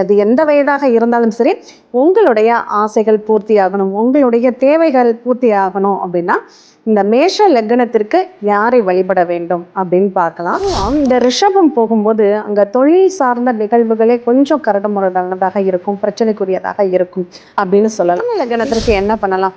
அது எந்த வயதாக இருந்தாலும் சரி உங்களுடைய ஆசைகள் பூர்த்தி ஆகணும் உங்களுடைய தேவைகள் பூர்த்தி ஆகணும் அப்படின்னா இந்த மேஷ லக்னத்திற்கு யாரை வழிபட வேண்டும் அப்படின்னு பார்க்கலாம். இந்த ரிஷபம் போகும்போது அங்க தொழில் சார்ந்த நிகழ்வுகளே கொஞ்சம் கரடுமுரடானதாக இருக்கும் பிரச்சனைக்குரியதாக இருக்கும் அப்படின்னு சொல்லலாம். லக்னத்திற்கு என்ன பண்ணலாம்?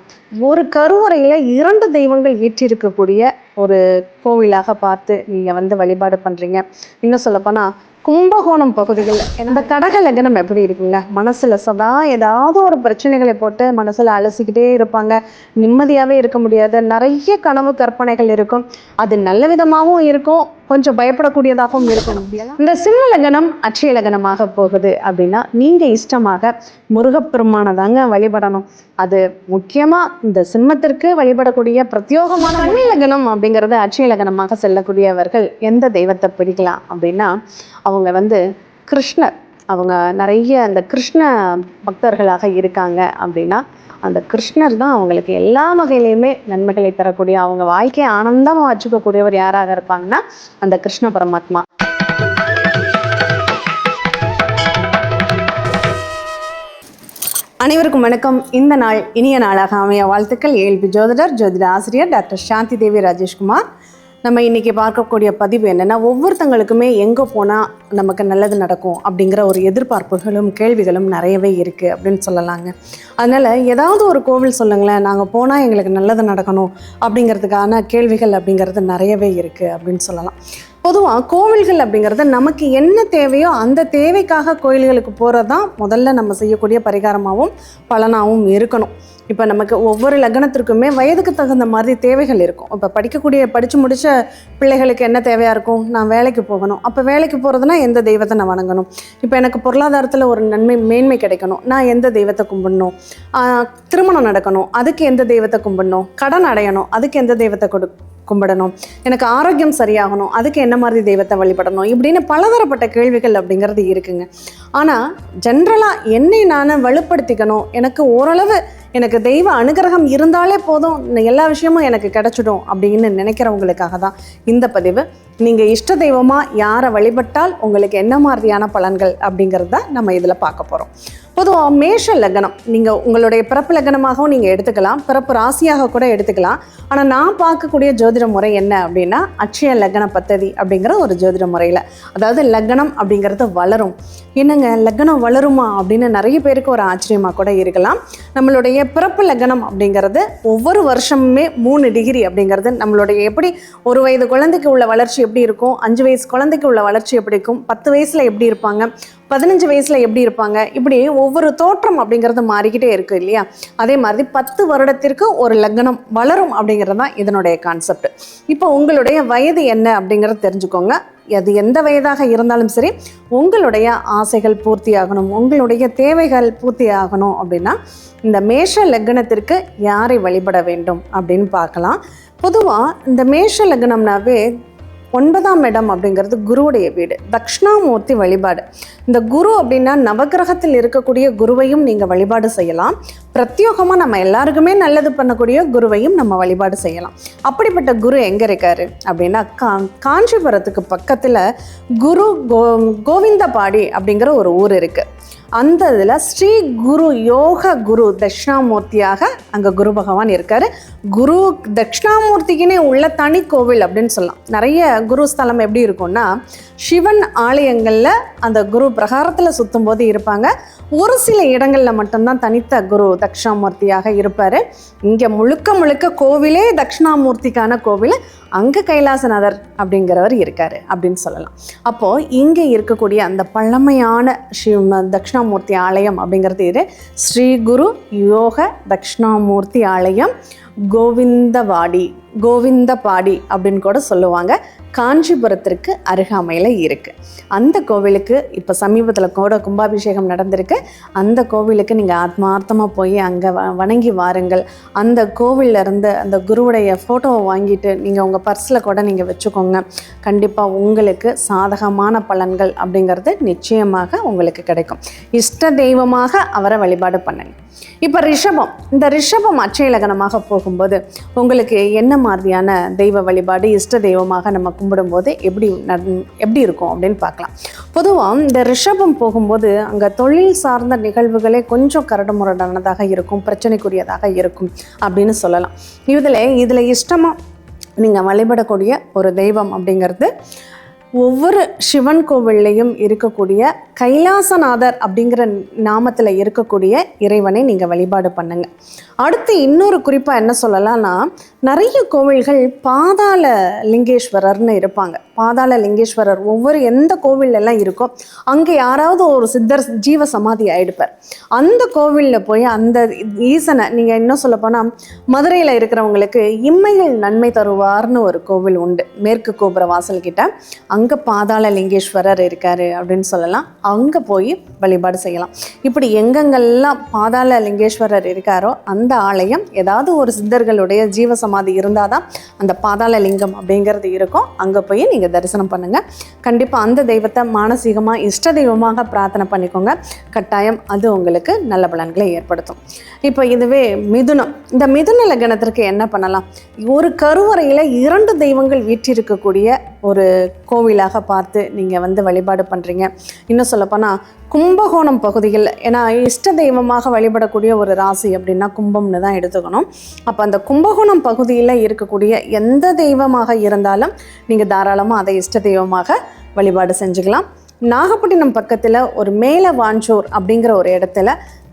ஒரு கருவறையில இரண்டு தெய்வங்கள் வீற்றிருக்கக்கூடிய ஒரு கோவிலாக பார்த்து நீங்க வந்து வழிபாடு பண்றீங்க. இன்னும் சொல்லப்போனா கும்பகோணம் பகுதிகளில் இந்த கடக லக்னம் எப்படி இருக்குங்க மனசுல சதா ஏதாவது ஒரு பிரச்சனைகளை போட்டு மனசுல அலசிக்கிட்டே இருப்பாங்க. நிம்மதியாவே இருக்க முடியாது. நிறைய கனவு கற்பனைகள் இருக்கும். அது நல்ல விதமாகவும் இருக்கும். கொஞ்சம் பயப்படக்கூடியதாகவும் இருக்கும் இந்த சிம்ம லக்னம் அட்சய லக்னமாக போகுது அப்படின்னா நீங்க இஷ்டமாக முருகப்பெருமானை தாங்க வழிபடணும். அது முக்கியமா இந்த சிம்மத்திற்கு வழிபடக்கூடிய பிரத்யோகமான கன்னி லக்னம் அப்படிங்கிறது அட்சய லக்னமாக செல்லக்கூடியவர்கள் எந்த தெய்வத்தை பிடிக்கலாம் அப்படின்னா அவங்க வந்து கிருஷ்ணர். அவங்க நிறைய அந்த கிருஷ்ண பக்தர்களாக இருக்காங்க அப்படின்னா அந்த கிருஷ்ணர் தான் அவங்களுக்கு எல்லா வகையிலையுமே நன்மைகளை தரக்கூடிய அவங்க வாழ்க்கையை ஆனந்தமாக வச்சுக்கக்கூடியவர் யாராக இருப்பாங்கன்னா அந்த கிருஷ்ண பரமாத்மா. அனைவருக்கும் வணக்கம். இந்த நாள் இனிய நாளாக அமைய வாழ்த்துக்கள். ஏழ்பி ஜோதிடர் ஜோதிட ஆசிரியர் டாக்டர் சாந்தி தேவி ராஜேஷ்குமார். நம்ம இன்றைக்கி பார்க்கக்கூடிய பதிவு என்னென்னா ஒவ்வொருத்தங்களுக்குமே எங்கே போனால் நமக்கு நல்லது நடக்கும் அப்படிங்கிற ஒரு எதிர்பார்ப்புகளும் கேள்விகளும் நிறையவே இருக்குது அப்படின்னு சொல்லலாங்க. அதனால் ஏதாவது ஒரு கோவில் சொல்லுங்களேன் நாங்கள் போனால் எங்களுக்கு நல்லது நடக்கணும் அப்படிங்கிறதுக்கான கேள்விகள் அப்படிங்கிறது நிறையவே இருக்குது அப்படின்னு சொல்லலாம். பொதுவாக கோவில்கள் அப்படிங்கிறது நமக்கு என்ன தேவையோ அந்த தேவைக்காக கோயில்களுக்கு போகிறது தான் முதல்ல நம்ம செய்யக்கூடிய பரிகாரமாகவும் பலனாகவும் இருக்கணும். இப்போ நமக்கு ஒவ்வொரு லக்னத்திற்குமே வயதுக்கு தகுந்த மாதிரி தேவைகள் இருக்கும். இப்போ படிக்கக்கூடிய படித்து முடித்த பிள்ளைகளுக்கு என்ன தேவையாக இருக்கும்? நான் வேலைக்கு போகணும். அப்போ வேலைக்கு போகிறதுனா எந்த தெய்வத்தை நான் வணங்கணும்? இப்போ எனக்கு பொருளாதாரத்தில் ஒரு நன்மை மேன்மை கிடைக்கணும். நான் எந்த தெய்வத்தை கும்பிடணும்? திருமணம் நடக்கணும். அதுக்கு எந்த தெய்வத்தை கும்பிடணும்? கடன் அடையணும். அதுக்கு எந்த தெய்வத்தை கொடு கும்பிடணும்? எனக்கு ஆரோக்கியம் சரியாகணும். அதுக்கு என்ன மாதிரி தெய்வத்தை வழிபடணும்? இப்படின்னு பலதரப்பட்ட கேள்விகள் அப்படிங்கிறது இருக்குங்க. ஆனால் ஜென்ரலாக என்னை நான் வலுப்படுத்திக்கணும். எனக்கு ஓரளவு எனக்கு தெய்வ அனுகிரகம் இருந்தாலே போதும். எல்லா விஷயமும் எனக்கு கிடைச்சிடும் அப்படின்னு நினைக்கிறவங்களுக்காக தான் இந்த பதிவு. நீங்கள் இஷ்ட தெய்வமாக யாரை வழிபட்டால் உங்களுக்கு என்ன மாதிரியான பலன்கள் அப்படிங்கிறத தான் நம்ம இதில் பார்க்க போகிறோம் பொதுவாக மேஷ லக்னம் நீங்கள் உங்களுடைய பிறப்பு லக்னமாகவும் நீங்கள் எடுத்துக்கலாம். பிறப்பு ராசியாக கூட எடுத்துக்கலாம். ஆனால் நான் பார்க்கக்கூடிய ஜோதிட முறை என்ன அப்படின்னா அட்சய லக்ன பத்ததி அப்படிங்கிற ஒரு ஜோதிட முறையில். அதாவது லக்னம் அப்படிங்கிறது வளரும். என்னங்க லக்னம் வளருமா அப்படின்னு நிறைய பேருக்கு ஒரு ஆச்சரியமாக கூட இருக்கலாம். நம்மளுடைய பிறப்பு லக்னம் அப்படிங்கிறது ஒவ்வொரு வருஷமுமே மூணு டிகிரி அப்படிங்கிறது நம்மளுடைய எப்படி ஒரு வயது குழந்தைக்கு உள்ள வளர்ச்சி எப்படி இருக்கும் அஞ்சு வயசு குழந்தைக்கு உள்ள வளர்ச்சி எப்படி இருக்கும் பத்து வயசில் எப்படி இருப்பாங்க பதினஞ்சு வயசில் எப்படி இருப்பாங்க? இப்படி ஒவ்வொரு தோற்றம் அப்படிங்கிறது மாறிக்கிட்டே இருக்குது இல்லையா? அதே மாதிரி பத்து வருடத்திற்கு ஒரு லக்னம் வளரும் அப்படிங்கிறது தான் இதனுடைய கான்செப்ட் இப்போ உங்களுடைய வயது என்ன அப்படிங்கிறத தெரிஞ்சுக்கோங்க. அது எந்த வயதாக இருந்தாலும் சரி உங்களுடைய ஆசைகள் பூர்த்தி ஆகணும். உங்களுடைய தேவைகள் பூர்த்தி ஆகணும் அப்படின்னா இந்த மேஷ லக்னத்திற்கு யாரை வழிபட வேண்டும் அப்படின்னு பார்க்கலாம். பொதுவாக இந்த மேஷ லக்னம்னாவே ஒன்பதாம் இடம் அப்படிங்கிறது குருவுடைய வீடு. தக்ஷணாமூர்த்தி வழிபாடு. இந்த குரு அப்படின்னா நவகிரகத்தில் இருக்கக்கூடிய குருவையும் நீங்கள் வழிபாடு செய்யலாம். பிரத்யோகமாக நம்ம எல்லாருக்குமே நல்லது பண்ணக்கூடிய குருவையும் நம்ம வழிபாடு செய்யலாம். அப்படிப்பட்ட குரு எங்கே இருக்காரு? அப்படின்னா கா காஞ்சிபுரத்துக்கு பக்கத்தில் குரு கோ கோவிந்தபாடி அப்படிங்கிற ஒரு ஊர் இருக்குது அந்த இதில் ஸ்ரீ குரு யோக குரு தட்சிணாமூர்த்தியாக அங்கே குரு பகவான் இருக்கார். குரு தட்சிணாமூர்த்திக்குனே உள்ள தனி கோவில் அப்படின்னு சொல்லலாம். நிறைய குரு ஸ்தலம் எப்படி இருக்கும்னா சிவன் ஆலயங்களில் அந்த குரு பிரகாரத்தில் சுற்றும் போது இருப்பாங்க. ஒரு சில இடங்களில் மட்டும்தான் தனித்த குரு தட்சிணாமூர்த்தியாக இருப்பார். இங்கே முழுக்க முழுக்க கோவிலே தட்சிணாமூர்த்திக்கான கோவில் அங்கே கைலாசநாதர் அப்படிங்கிறவர் இருக்கார் அப்படின்னு சொல்லலாம். அப்போது இங்கே இருக்கக்கூடிய அந்த பழமையான சிவ தட்சிணாமூர்த்தி ஆலயம் அப்படிங்கிறது இது. ஸ்ரீ குரு யோக தட்சிணாமூர்த்தி ஆலயம் கோவிந்தவாடி. கோவிந்தபாடி அப்படின்னு கூட சொல்லுவாங்க. காஞ்சிபுரத்திற்கு அருகாமையில் இருக்குது அந்த கோவிலுக்கு இப்போ சமீபத்தில் கூட கும்பாபிஷேகம் நடந்திருக்கு. அந்த கோவிலுக்கு நீங்கள் ஆத்மார்த்தமாக போய் அங்கே வ வணங்கி வாருங்கள். அந்த கோவில்ல இருந்து அந்த குருவுடைய ஃபோட்டோவை வாங்கிட்டு நீங்கள் உங்கள் பர்ஸில் கூட நீங்கள் வச்சுக்கோங்க. கண்டிப்பாக உங்களுக்கு சாதகமான பலன்கள் அப்படிங்கிறது நிச்சயமாக உங்களுக்கு கிடைக்கும். இஷ்ட தெய்வமாக அவரை வழிபாடு பண்ணுங்க. இப்போ ரிஷபம் இந்த ரிஷபம் அச்சய லக்னமாக போகும்போது உங்களுக்கு என்ன மாதிரியான தெய்வ வழிபாடு இஷ்ட தெய்வமாக நம்ம கும்பிடும்போது எப்படி எப்படி இருக்கும் அப்படின்னு பார்க்கலாம். பொதுவாக இந்த ரிஷபம் போகும்போது அங்கே தொழில் சார்ந்த நிகழ்வுகளே கொஞ்சம் கரடுமுரடானதாக இருக்கும் பிரச்சனைக்குரியதாக இருக்கும் அப்படின்னு சொல்லலாம். இதில் இதில் இஷ்டமாக நீங்கள் வழிபடக்கூடிய ஒரு தெய்வம் அப்படிங்கிறது ஒவ்வொரு சிவன் கோவில்லையும் இருக்கக்கூடிய கைலாசநாதர் அப்படிங்கிற நாமத்தில் இருக்கக்கூடிய இறைவனை நீங்கள் வழிபாடு பண்ணுங்க. அடுத்து இன்னொரு குறிப்பாக என்ன சொல்லலாம்னா நிறைய கோவில்கள் பாதாள லிங்கேஸ்வரர்னு இருப்பாங்க. பாதாள லிங்கேஸ்வரர் ஒவ்வொரு எந்த கோவிலெல்லாம் இருக்கோ அங்கே யாராவது ஒரு சித்தர் ஜீவ சமாதி ஆகிடுப்பார் அந்த கோவிலில் போய் அந்த ஈசனை நீங்கள் இன்னும் சொல்ல போனால் மதுரையில் இருக்கிறவங்களுக்கு இம்மையில் நன்மை தருவார்னு ஒரு கோவில் உண்டு. மேற்கு கோபுர வாசல்கிட்ட. அங்கே பாதாள லிங்கேஸ்வரர் இருக்கார் அப்படின்னு சொல்லலாம். அங்கே போய் வழிபாடு செய்யலாம். இப்படி எங்கெங்கெல்லாம் பாதாள லிங்கேஸ்வரர் இருக்காரோ அந்த ஆலயம் ஏதாவது ஒரு சித்தர்களுடைய ஜீவ சமாதி இருந்தால் தான் அந்த பாதாள லிங்கம் அப்படிங்கிறது இருக்கும். அங்கே போய் நீங்கள் தரிசனம் பண்ணுங்கள் கண்டிப்பாக அந்த தெய்வத்தை மானசீகமாக இஷ்ட தெய்வமாக பிரார்த்தனை பண்ணிக்கோங்க. கட்டாயம் அது உங்களுக்கு நல்ல பலன்களை ஏற்படுத்தும். இப்போ இதுவே மிதுனம். இந்த மிதுன லக்னத்திற்கு என்ன பண்ணலாம்? ஒரு கருவறையில் இரண்டு தெய்வங்கள் வீற்றிருக்கக்கூடிய ஒரு கோவில் கோவிலாக பார்த்து நீங்கள் வந்து வழிபாடு பண்ணுறீங்க இன்னும் சொல்லப்போனால் கும்பகோணம் பகுதியில் ஏன்னா இஷ்ட தெய்வமாக வழிபடக்கூடிய ஒரு ராசி அப்படின்னா கும்பம்னு தான் எடுத்துக்கணும். அப்போ அந்த கும்பகோணம் பகுதியில் இருக்கக்கூடிய எந்த தெய்வமாக இருந்தாலும் நீங்கள் தாராளமாக அதை இஷ்ட தெய்வமாக வழிபாடு செஞ்சுக்கலாம். நாகப்பட்டினம் பக்கத்தில் ஒரு மேல வாஞ்சூர் அப்படிங்கிற ஒரு இடத்துல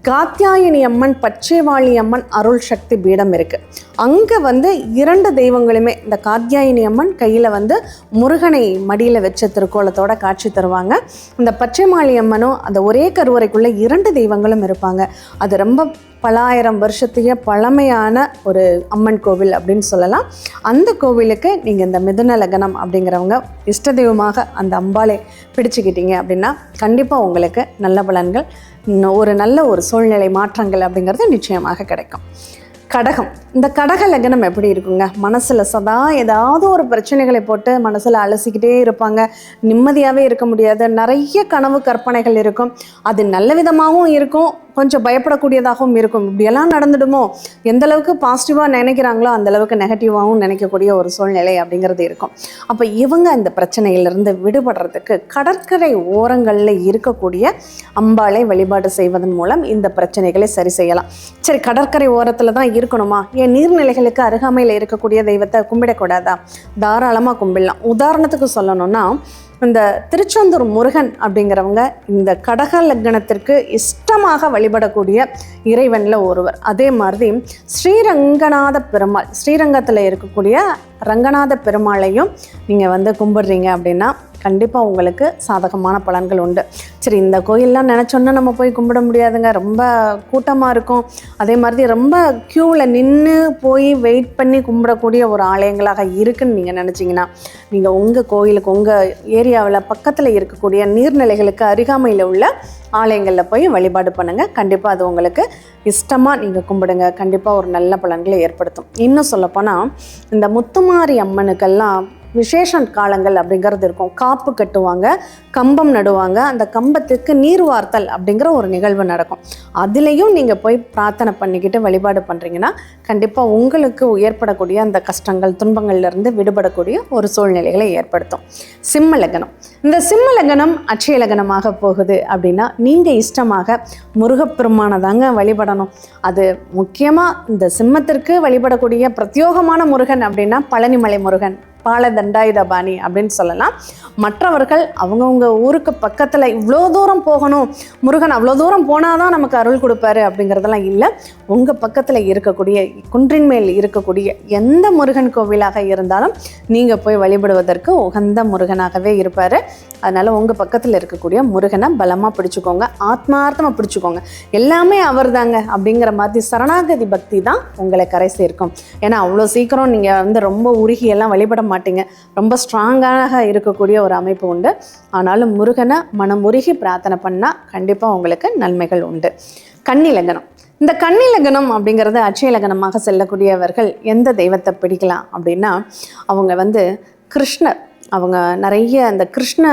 காத்தியாயினி அம்மன் பச்சைவாளி அம்மன் அருள் சக்தி பீடம் இருக்குது அங்கே வந்து இரண்டு தெய்வங்களுமே இந்த காத்தியாயினி அம்மன் கையில் வந்து முருகனை மடியில் வச்ச திருக்கோலத்தோட காட்சி தருவாங்க. இந்த பச்சைமாளி அம்மனும் அந்த ஒரே கருவறைக்குள்ளே இரண்டு தெய்வங்களும் இருப்பாங்க. அது ரொம்ப பலாயிரம் வருஷத்தைய பழமையான ஒரு அம்மன் கோவில் அப்படின்னு சொல்லலாம். அந்த கோவிலுக்கு நீங்கள் இந்த மிதுன லக்னம் அப்படிங்கிறவங்க இஷ்ட தெய்வமாக அந்த அம்பாளை பிடிச்சுக்கிட்டீங்க அப்படின்னா கண்டிப்பாக உங்களுக்கு நல்ல பலன்கள் ஒரு நல்ல ஒரு சூழ்நிலை மாற்றங்கள் அப்படிங்கிறது நிச்சயமாக கிடைக்கும். கடகம். இந்த கடக லக்னம் எப்படி இருக்குங்க? மனசில் சதா ஏதாவது ஒரு பிரச்சனைகளை போட்டு மனசில் அலசிக்கிட்டே இருப்பாங்க. நிம்மதியாகவே இருக்க முடியாது. நிறைய கனவு கற்பனைகள் இருக்கும். அது நல்ல விதமாகவும் இருக்கும். கொஞ்சம் பயப்படக்கூடியதாகவும் இருக்கும். இப்படியெல்லாம் நடந்துடுமோ? எந்த அளவுக்கு பாசிட்டிவாக நினைக்கிறாங்களோ அந்த அளவுக்கு நெகட்டிவாகவும் நினைக்கக்கூடிய ஒரு சூழ்நிலை அப்படிங்கிறது இருக்கும். அப்போ இவங்க இந்த பிரச்சனையிலிருந்து விடுபடுறதுக்கு கடற்கரை ஓரங்களில் இருக்கக்கூடிய அம்பாளை வழிபாடு செய்வதன் மூலம் இந்த பிரச்சனைகளை சரி செய்யலாம். சரி கடற்கரை ஓரத்தில் தான் இருக்கணுமா? ஏன் நீர்நிலைகளுக்கு அருகாமையில் இருக்கக்கூடிய தெய்வத்தை கும்பிடக்கூடாதா? தாராளமாக கும்பிடலாம். உதாரணத்துக்கு சொல்லணும்னா இந்த திருச்செந்தூர் முருகன் அப்படிங்கிறவங்க இந்த கடக லக்னத்திற்கு இஷ்டமாக வழிபடக்கூடிய இறைவனில் ஒருவர். அதே மாதிரி ஸ்ரீரங்கநாத பெருமாள் ஸ்ரீரங்கத்தில் இருக்கக்கூடிய ரங்கநாத பெருமாளையும் நீங்கள் வந்து கும்பிடுறீங்க அப்படின்னா கண்டிப்பாக உங்களுக்கு சாதகமான பலன்கள் உண்டு. சரி இந்த கோயிலெலாம் நினச்சோன்னா நம்ம போய் கும்பிட முடியாதுங்க. ரொம்ப கூட்டமாக இருக்கும். அதே மாதிரி ரொம்ப க்யூவில் நின்று போய் வெயிட் பண்ணி கும்பிடக்கூடிய ஒரு ஆலயங்களாக இருக்குன்னு நீங்கள் நினச்சிங்கன்னா நீங்கள் உங்கள் கோயிலுக்கு உங்கள் ஏரியாவில் பக்கத்தில் இருக்கக்கூடிய நீர்நிலைகளுக்கு அருகாமையில் உள்ள ஆலயங்களில் போய் வழிபாடு பண்ணுங்கள் கண்டிப்பாக அது உங்களுக்கு இஷ்டமாக நீங்கள் கும்பிடுங்க. கண்டிப்பாக ஒரு நல்ல பலன்களை ஏற்படுத்தும். இன்னும் சொல்லப்போனால் இந்த முத்துமாரி அம்மனுக்கெல்லாம் விசேஷ காலங்கள் அப்படிங்கிறது இருக்கும். காப்பு கட்டுவாங்க கம்பம் நடுவாங்க. அந்த கம்பத்துக்கு நீர் வார்த்தல் அப்படிங்கிற ஒரு நிகழ்வு நடக்கும். அதுலேயும் நீங்கள் போய் பிரார்த்தனை பண்ணிக்கிட்டு வழிபாடு பண்ணுறீங்கன்னா கண்டிப்பாக உங்களுக்கு ஏற்படக்கூடிய அந்த கஷ்டங்கள் துன்பங்கள்லேருந்து விடுபடக்கூடிய ஒரு சூழ்நிலைகளை ஏற்படுத்தும். சிம்ம லக்னம். இந்த சிம்ம லக்னம் அட்சய லக்னமாக போகுது அப்படின்னா நீங்கள் இஷ்டமாக முருகப்பெருமானை தாங்க வழிபடணும். அது முக்கியமாக இந்த சிம்மத்திற்கு வழிபடக்கூடிய பிரத்யோகமான முருகன் அப்படின்னா பழனிமலை முருகன். பால தண்டாயுதபாணி அப்படின்னு சொல்லலாம். மற்றவர்கள் அவங்கவுங்க ஊருக்கு பக்கத்தில் இவ்வளோ தூரம் போகணும். முருகன் அவ்வளோ தூரம் போனால் தான் நமக்கு அருள் கொடுப்பாரு அப்படிங்கிறதெல்லாம் இல்லை. உங்கள் பக்கத்தில் இருக்கக்கூடிய குன்றின் மேல் இருக்கக்கூடிய எந்த முருகன் கோவிலாக இருந்தாலும் நீங்கள் போய் வழிபடுவதற்கு உகந்த முருகனாகவே இருப்பார். அதனால் உங்கள் பக்கத்தில் இருக்கக்கூடிய முருகனை பலமாக பிடிச்சிக்கோங்க. ஆத்மார்த்தமாக பிடிச்சிக்கோங்க. எல்லாமே அவர் தாங்க அப்படிங்கிற மாதிரி சரணாகதி பக்தி தான் உங்களை கரை சேர்க்கும். ஏன்னா அவ்வளோ சீக்கிரம் நீங்கள் வந்து ரொம்ப உருகியெல்லாம் வழிபட மாட்டீங்க. ரொம்ப ஸ்ட்ராங்காக இருக்கக்கூடிய ஒரு அமைப்பு உண்டு. ஆனாலும் முருகனை மனம் உருகி பிரார்த்தனை பண்ணால் கண்டிப்பாக உங்களுக்கு நன்மைகள் உண்டு. கன்னி லக்னம் இந்த கன்னி லக்னம் அப்படிங்கிறது அட்சய லக்னமாக செல்லக்கூடியவர்கள் எந்த தெய்வத்தை பிடிக்கலாம் அப்படின்னா அவங்க வந்து கிருஷ்ணர். அவங்க நிறைய அந்த கிருஷ்ண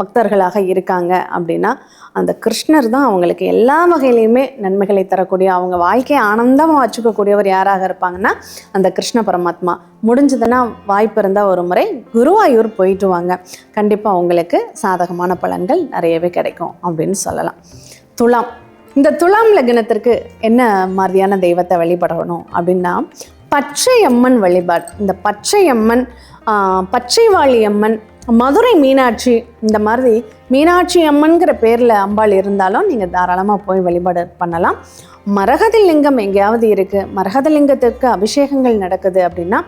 பக்தர்களாக இருக்காங்க அப்படின்னா அந்த கிருஷ்ணர் தான் அவங்களுக்கு எல்லா வகையிலையுமே நன்மைகளை தரக்கூடிய அவங்க வாழ்க்கையை ஆனந்தமாக வச்சுக்கக்கூடியவர் யாராக இருப்பாங்கன்னா அந்த கிருஷ்ண பரமாத்மா. முடிஞ்சதுன்னா வாய்ப்பு இருந்தால் ஒரு முறை குருவாயூர் போயிட்டு வாங்க. கண்டிப்பாக அவங்களுக்கு சாதகமான பலன்கள் நிறையவே கிடைக்கும் அப்படின்னு சொல்லலாம். துலாம். இந்த துலாம் லக்னத்திற்கு என்ன மாதிரியான தெய்வத்தை வழிபடணும் அப்படின்னா பச்சை அம்மன் வழிபாடு. இந்த பச்சை அம்மன் பச்சைவாளி அம்மன் மதுரை மீனாட்சி இந்த மாதிரி மீனாட்சி அம்மன்கிற பேரில் அம்பாள் இருந்தாலும் நீங்கள் தாராளமாக போய் வழிபாடு பண்ணலாம். மரகத லிங்கம் எங்கேயாவது இருக்குது மரகத லிங்கத்திற்கு அபிஷேகங்கள் நடக்குது அப்படின்னா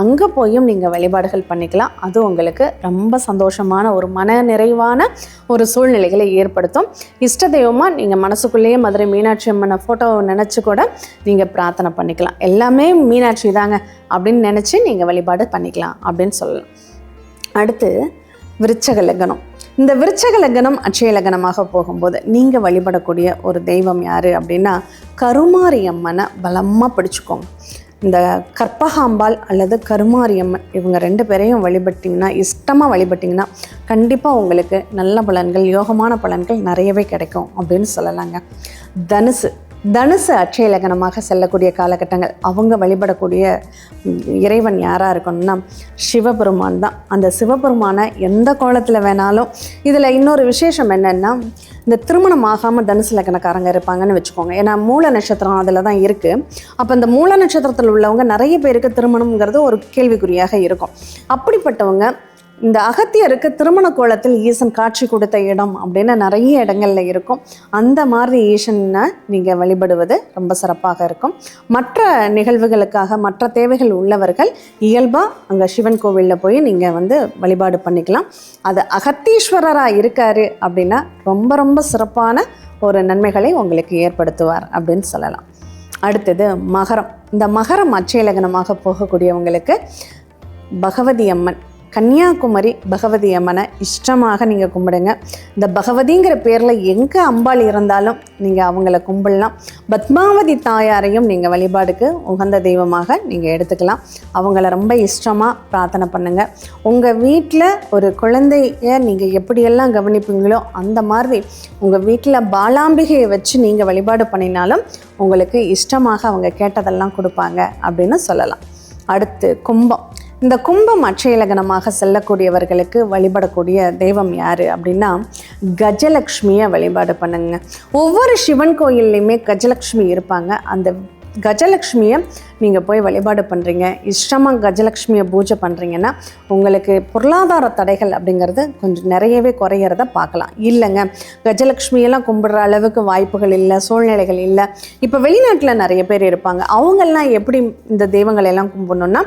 அங்கே போயும் நீங்கள் வழிபாடுகள் பண்ணிக்கலாம். அது உங்களுக்கு ரொம்ப சந்தோஷமான ஒரு மன நிறைவான ஒரு சூழ்நிலைகளை ஏற்படுத்தும். இஷ்ட தெய்வமாக நீங்கள் மனசுக்குள்ளேயே மதுரை மீனாட்சி அம்மனை ஃபோட்டோவை நினச்சி கூட நீங்கள் பிரார்த்தனை பண்ணிக்கலாம். எல்லாமே மீனாட்சி தாங்க அப்படின்னு நினச்சி நீங்கள் வழிபாடு பண்ணிக்கலாம் அப்படின்னு சொல்லலாம். அடுத்து விருச்சக லக்னம். இந்த விருச்சக லக்னம் அட்சய லக்னமாக போகும்போது நீங்கள் வழிபடக்கூடிய ஒரு தெய்வம் யார் அப்படின்னா கருமாரி அம்மனை பலமாக பிடிச்சிக்கோங்க. இந்த கற்பகாம்பாள் அல்லது கருமாரி அம்மன் இவங்க ரெண்டு பேரையும் வழிபட்டிங்கன்னா இஷ்டமாக வழிபட்டிங்கன்னா கண்டிப்பாக உங்களுக்கு நல்ல பலன்கள் யோகமான பலன்கள் நிறையவே கிடைக்கும் அப்படின்னு சொல்லலாங்க. தனுசு தனுசு அட்சய லக்னமாக செல்லக்கூடிய காலகட்டங்கள். அவங்க வழிபடக்கூடிய இறைவன் யாராக இருக்கணும்னா சிவபெருமான் தான். அந்த சிவபெருமானை எந்த கோலத்தில் வேணாலும் இதில் இன்னொரு விசேஷம் என்னென்னா இந்த திருமணம் ஆகாமல் தனுசு லக்னக்காரங்க இருப்பாங்கன்னு வச்சுக்கோங்க. ஏன்னா மூல நட்சத்திரம் அதில் தான் இருக்குது அப்போ இந்த மூல நட்சத்திரத்தில் உள்ளவங்க நிறைய பேருக்கு திருமணம்ங்கிறது ஒரு கேள்விக்குறியாக இருக்கும். அப்படிப்பட்டவங்க இந்த அகத்தியருக்கு திருமண கோலத்தில் ஈசன் காட்சி கொடுத்த இடம் அப்படின்னு நிறைய இடங்கள்ல இருக்கும். அந்த மாதிரி ஈசனை நீங்கள் வழிபடுவது ரொம்ப சிறப்பாக இருக்கும். மற்ற நிகழ்வுகளுக்காக மற்ற தேவைகள் உள்ளவர்கள் இயல்பாக அங்கே சிவன் கோவிலில் போய் நீங்கள் வந்து வழிபாடு பண்ணிக்கலாம். அது அகத்தீஸ்வரராக இருக்காரு அப்படின்னா ரொம்ப ரொம்ப சிறப்பான ஒரு நன்மைகளை உங்களுக்கு ஏற்படுத்துவார் அப்படின்னு சொல்லலாம். அடுத்தது மகரம். இந்த மகரம் அச்சயலகனமாக போகக்கூடியவங்களுக்கு பகவதி அம்மன் கன்னியாகுமரி பகவதி அம்மனை இஷ்டமாக நீங்கள் கும்பிடுங்க. இந்த பகவதிங்கிற பேரில் எங்கே அம்பாள் இருந்தாலும் நீங்கள் அவங்கள கும்பிடலாம். பத்மாவதி தாயாரையும் நீங்கள் வழிபாடுக்கு உகந்த தெய்வமாக நீங்கள் எடுத்துக்கலாம். அவங்கள ரொம்ப இஷ்டமாக பிரார்த்தனை பண்ணுங்கள் உங்கள் வீட்டில் ஒரு குழந்தைய நீங்கள் எப்படியெல்லாம் கவனிப்பீங்களோ அந்த மாதிரி உங்கள் வீட்டில் பாலாம்பிகையை வச்சு நீங்கள் வழிபாடு பண்ணினாலும் உங்களுக்கு இஷ்டமாக அவங்க கேட்டதெல்லாம் கொடுப்பாங்க அப்படின்னு சொல்லலாம். அடுத்து கும்பம். இந்த கும்பம் அட்சயலகனமாக செல்லக்கூடியவர்களுக்கு வழிபடக்கூடிய தெய்வம் யார் அப்படின்னா கஜலக்ஷ்மியை வழிபாடு பண்ணுங்க. ஒவ்வொரு சிவன் கோயில்லையுமே கஜலக்ஷ்மி இருப்பாங்க. அந்த கஜலக்ஷ்மியை நீங்கள் போய் வழிபாடு பண்ணுறீங்க இஷ்டமாக கஜலக்ஷ்மியை பூஜை பண்ணுறீங்கன்னா உங்களுக்கு பொருளாதார தடைகள் அப்படிங்கிறது கொஞ்சம் நிறையவே குறையிறத பார்க்கலாம். இல்லைங்க கஜலக்ஷ்மியெல்லாம் கும்பிடுற அளவுக்கு வாய்ப்புகள் இல்லை சூழ்நிலைகள் இல்லை. இப்போ வெளிநாட்டில் நிறைய பேர் இருப்பாங்க. அவங்கெல்லாம் எப்படி இந்த தெய்வங்களை எல்லாம் கும்பிடணும்னா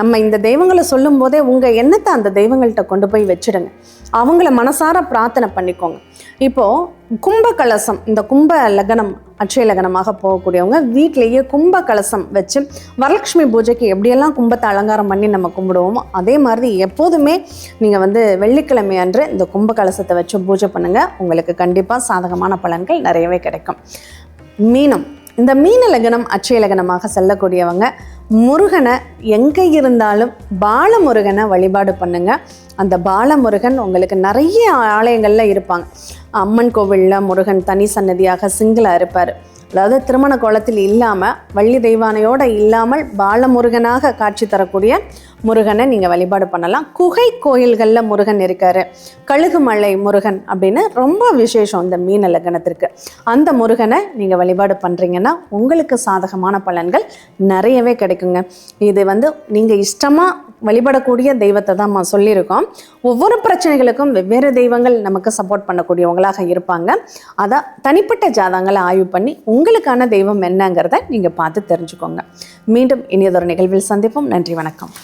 நம்ம இந்த தெய்வங்களை சொல்லும் போதே உங்கள் எண்ணத்தை அந்த தெய்வங்கள்கிட்ட கொண்டு போய் வச்சிடுங்க. அவங்கள மனசார பிரார்த்தனை பண்ணிக்கோங்க. இப்போது கும்ப கலசம் இந்த கும்ப லக்னம் அட்சய லக்னமாக போகக்கூடியவங்க வீட்டிலேயே கும்ப கலசம் வச்சு வரலட்சுமி பூஜைக்கு எப்படியெல்லாம் கும்பத்தை அலங்காரம் பண்ணி நம்ம கும்பிடுவோமோ அதே மாதிரி எப்போதுமே நீங்கள் வந்து வெள்ளிக்கிழமை அன்று இந்த கும்ப கலசத்தை வச்சு பூஜை பண்ணுங்கள் உங்களுக்கு கண்டிப்பாக சாதகமான பலன்கள் நிறையவே கிடைக்கும். மீனம். இந்த மீன லக்னம் அச்சய லக்னமாக செல்லக்கூடியவங்க முருகனை எங்கே இருந்தாலும் பாலமுருகனை வழிபாடு பண்ணுங்கள் அந்த பாலமுருகன் உங்களுக்கு நிறைய ஆலயங்களில் இருப்பாங்க. அம்மன் கோவிலில் முருகன் தனி சன்னதியாக சிங்கிளாக இருப்பார். அதாவது திருமண கோலத்தில் இல்லாமல் வள்ளி தெய்வானையோடு இல்லாமல் பாலமுருகனாக காட்சி தரக்கூடிய முருகனை நீங்கள் வழிபாடு பண்ணலாம். குகை கோயில்களில் முருகன் இருக்கார். கழுகுமலை முருகன் அப்படின்னு ரொம்ப விசேஷம் இந்த மீன லக்னத்திற்கு. அந்த முருகனை நீங்கள் வழிபாடு பண்ணுறீங்கன்னா உங்களுக்கு சாதகமான பலன்கள் நிறையவே கிடைக்குங்க. இது வந்து நீங்கள் இஷ்டமாக வழிபடக்கூடிய தெய்வத்தை தான் நம்ம சொல்லியிருக்கோம். ஒவ்வொரு பிரச்சனைகளுக்கும் வெவ்வேறு தெய்வங்கள் நமக்கு சப்போர்ட் பண்ணக்கூடியவங்களாக இருப்பாங்க. அதை தனிப்பட்ட ஜாதகங்களை ஆய்வு பண்ணி உங்களுக்கான தெய்வம் என்னங்கிறத நீங்கள் பார்த்து தெரிஞ்சுக்கோங்க. மீண்டும் இனியதொரு நிகழ்வில் சந்திப்போம். நன்றி வணக்கம்.